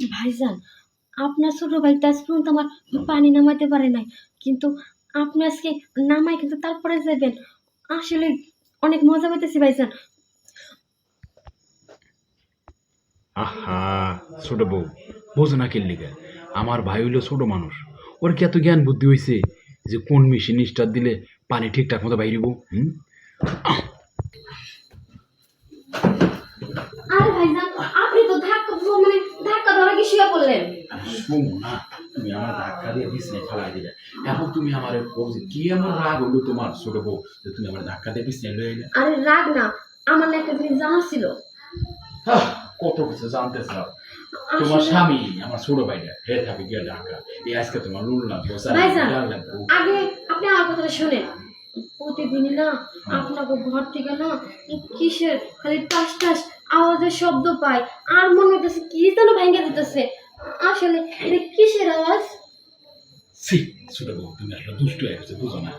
ভাইজান আপনার ছোট ভাই তো আজ পর্যন্ত আমার পানি নামাতে পারে নাই কিন্তু আপনি আজকে নামাই কিন্তু তারপরে যাবেন আসলে অনেক মজা পাইতেছি ভাইজান। আহা ছোট বউ বোঝো না কেন আমার ভাই হইল ছোট মানুষ। ওর কি এত জ্ঞান বুদ্ধি হয়েছে যে কোন মেশিন স্টার দিলে পানি ঠিকঠাক মতো বাইরিব হুম? আরে ভাইজান শোনো না। তুমি আমার ধাক্কা দিয়ে বিছনায় ফেলাই দিলে। এখন তুমি আমার বলছি কি এমন রাগ হলো তোমার ছোট বউ যে তুমি আমার ধাক্কা দিয়ে বিছনায় লয়ে এলে আরে রাগ না আমার না একটা জিনিস জানা ছিল। কত কিছু জানতে চাও তোমার স্বামী আমার ছোট ভাইটা হে থাকে গিয়ে ঢাকা। এই আজকে তোমার আগে আপনি আমার কথাটা শোনেন। প্রতিদিনই না আপনাকে ঘর থেকে না কিসের খালি টাস টাস আওয়াজের শব্দ পাই। আর মনে হইতেছে কি যেন ভেঙে দিতেছে। আসলে এটা কিসের আওয়াজ? সি ছোট বউ তুমি আসলে দুষ্ট হয়ে গেছো বুঝো না।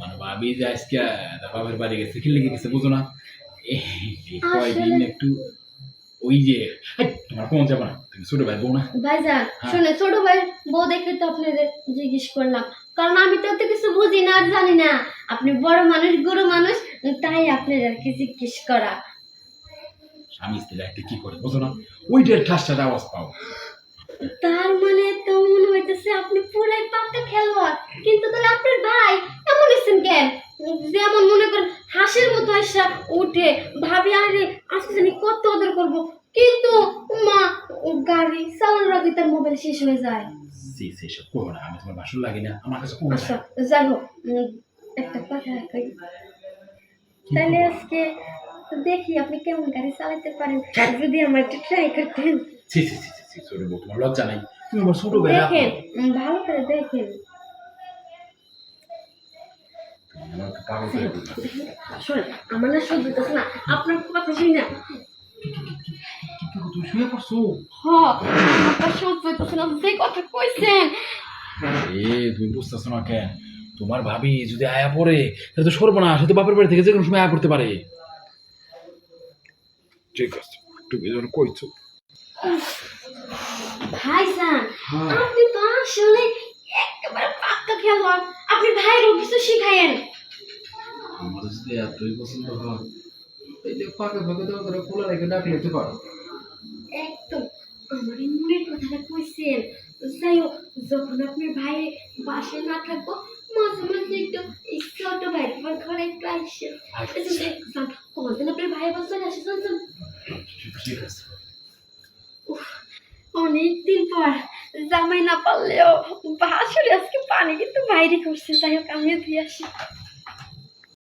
মানে ভাবি যে আজকে বাড়ি গেছে কি লেগে গেছে বুঝো না। কয়দিন একটু ওই যে তোমার কোন যাবে না তুমি ছোট ভাই বউ না? ভাইজান হ্যাঁ। শুনে ছোট ভাই বউ দেখে তো আপনাদের জিজ্ঞেস করলাম। কারণ আমি তো কিছু বুঝি না আর জানি না। আপনি বড় মানুষ গুরু মানুষ তাই আপনাদের আর কি জিজ্ঞেস করা। স্বামী স্ত্রী একটা কি করে? বুঝো না? ওইটার ঠাসটার আওয়াজ পাও। তার মানে তো মনে হইতেছে আপনি পুরাই পাক্কা খেলোয়াড়। কিন্তু তাহলে আপনার ভাই এমন হয়েছেন কেন? যেমন মনে করেন হাঁসের মতো আসা উঠে ভাবি আরে আজকে জানি কত আদর করব। কিন্তু মা গাড়ি চালানোর আগে তার মোবাইল শেষ হয়ে যায়। সি সি সব করো না আমি তোমার বাসন লাগে না আমার কাছে কোনো আচ্ছা যাই হোক একটা কথা তাহলে আজকে দেখি আপনি কেমন গাড়ি চালাতে পারেন? যদি আমার একটু ট্রাই করতেন। সি সি সি সি ছোট বউ তোমার লজ্জা নাই। তুমি আমার ছোট না। দেখেন ভালো করে দেখেন। আমাকে পাগল করে দিলা। শোনেন আমার না সহ্য হইতেছে না। আপনার কথা শুনি না? কি- কি গো, তুমি শুয়ে পড়ছো। হ আমার সহ্য হইতেছে না। যে কথা কইছেন। এ তুমি বুঝতেছো না কেন? তোমার ভাবি যদি আয়া পড়ে তাহলে তো সরবো সর্বনাশ হয়তো বাপের বাড়ি থেকে যে কোনো সময় আয়া পড়তে পারে। ঠিক আছে তুমি যখন কইছো। ভাইজান আপনি তো আসলে একেবারে পাক্কা খেলোয়াড়। আপনি ভাইয়েরও কিছু শিখাইয়েন। আমার যদি এতই পছন্দ হয় এই যে ফাঁকে ফাঁকে দেওয়া করে খোলা রেখে ডাকলে যেতে পারো। একদম আমার এই মনের কথাটা কইছেন। যাই হোক যখন আপনার ভাই বাসায় না থাকব মাঝে মাঝে একটু ছোট ভাই আমার ঘরে একটু আসে কোনদিন আপনার ভাই বাসায় আসে জানছেন ঠিক আছে। পর জামাই না পারলেও বাসরে আজকে পানি কিন্তু বাইরে করছে, যাই হোক, আমিও দিয়ে আসি।